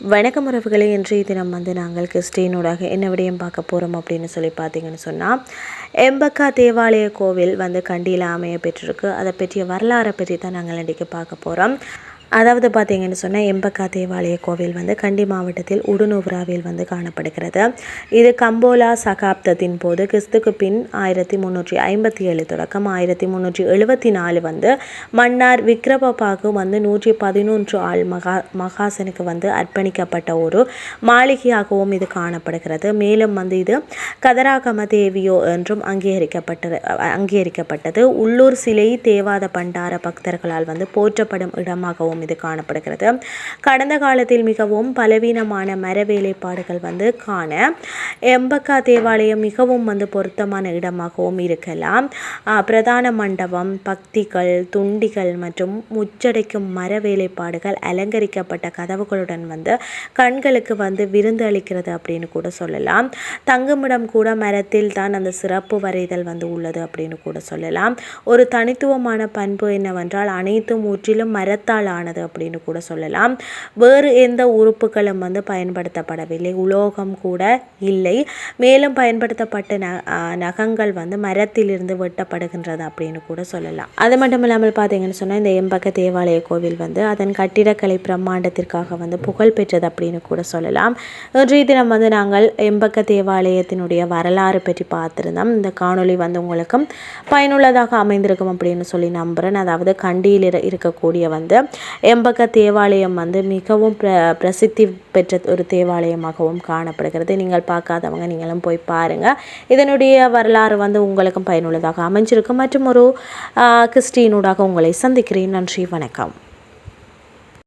வணக்கம் உறவுகளே. இன்றைய தினம் வந்து நாங்கள் கிறிஸ்டினோடாக என்ன விடயம் பார்க்க போகிறோம் அப்படின்னு சொல்லி பார்த்தீங்கன்னு சொன்னால் எம்பக்கா தேவாலய கோவில் வந்து கண்டியில் அமைய பெற்றிருக்கு. அதை பற்றிய வரலாறை பற்றி தான் நாங்கள் இன்றைக்கி பார்க்க போகிறோம் அதாவது பார்த்தீங்கன்னு சொன்னால் எம்பக்கா தேவாலய கோவில் வந்து கண்டி மாவட்டத்தில் உடுநூவராவில் வந்து காணப்படுகிறது. இது கம்போலா சகாப்தத்தின் போது கிறிஸ்துக்கு பின் ஆயிரத்தி முந்நூற்றி ஐம்பத்தி ஏழு தொடக்கம் ஆயிரத்தி முந்நூற்றி எழுபத்தி நாலு வந்து மன்னார் விக்ரபாக்கு வந்து நூற்றி பதினொன்று ஆள் மகா மகாசனுக்கு வந்து அர்ப்பணிக்கப்பட்ட ஒரு மாளிகையாகவும் இது காணப்படுகிறது. மேலும் வந்து இது கதராகம தேவியோ என்றும் அங்கீகரிக்கப்பட்டது அங்கீகரிக்கப்பட்டது. உள்ளூர் சிலை தேவாத பண்டார பக்தர்களால் வந்து போற்றப்படும் இடமாகவும் இது காணப்படுகிறது. கடந்த காலத்தில் மிகவும் பலவீனமான மர வேலைப்பாடுகள் வந்து காண எம்பக்கா தேவாலயம் மிகவும் வந்து பொருத்தமான இடமாகவும் இருக்கலாம். பிரதான மண்டபம் பக்திகள் துண்டிகள் மற்றும் முச்சடைக்கும் மர வேலைப்பாடுகள் அலங்கரிக்கப்பட்ட கதவுகளுடன் வந்து கண்களுக்கு வந்து விருந்து அளிக்கிறது அப்படின்னு கூட சொல்லலாம். தங்குமிடம் கூட மரத்தில் தான் அந்த சிறப்பு வரைதல் வந்து உள்ளது அப்படின்னு கூட சொல்லலாம். ஒரு தனித்துவமான பண்பு என்னவென்றால் அனைத்தும் முற்றிலும் மரத்தால் முக்கியமானது அப்படின்னு கூட சொல்லலாம். வேறு எந்த உறுப்புகளும் வந்து பயன்படுத்தப்படவில்லை. உலோகம் கூட இல்லை. மேலும் பயன்படுத்தப்பட்ட ந நகங்கள் வந்து மரத்திலிருந்து வெட்டப்படுகின்றது அப்படின்னு கூட சொல்லலாம். அது மட்டும் இல்லாமல் பார்த்தீங்கன்னு சொன்னால் இந்த எம்பக்க தேவாலய கோவில் வந்து அதன் கட்டிடக்கலை பிரம்மாண்டத்திற்காக வந்து புகழ் பெற்றது அப்படின்னு கூட சொல்லலாம். இன்றைய தினம் வந்து நாங்கள் எம்பக்க தேவாலயத்தினுடைய வரலாறு பற்றி பார்த்துருந்தோம். இந்த காணொளி வந்து உங்களுக்கும் பயனுள்ளதாக அமைந்திருக்கும் அப்படின்னு சொல்லி நம்புகிறேன் அதாவது கண்டியில் இரு- இருக்கக்கூடிய வந்து எம்பக்க தேவாலயம் வந்து மிகவும் பிர பிரசித்தி பெற்ற ஒரு தேவாலயமாகவும் காணப்படுகிறது. நீங்கள் பார்க்காதவங்க நீங்களும் போய் பாருங்கள் இதனுடைய வரலாறு வந்து உங்களுக்கும் பயனுள்ளதாக அமைஞ்சிருக்கும். மற்றும் ஒரு கிறிஸ்டீனூடாக கிறிஸ்டியனூடாக உங்களை சந்திக்கிறேன். நன்றி வணக்கம்.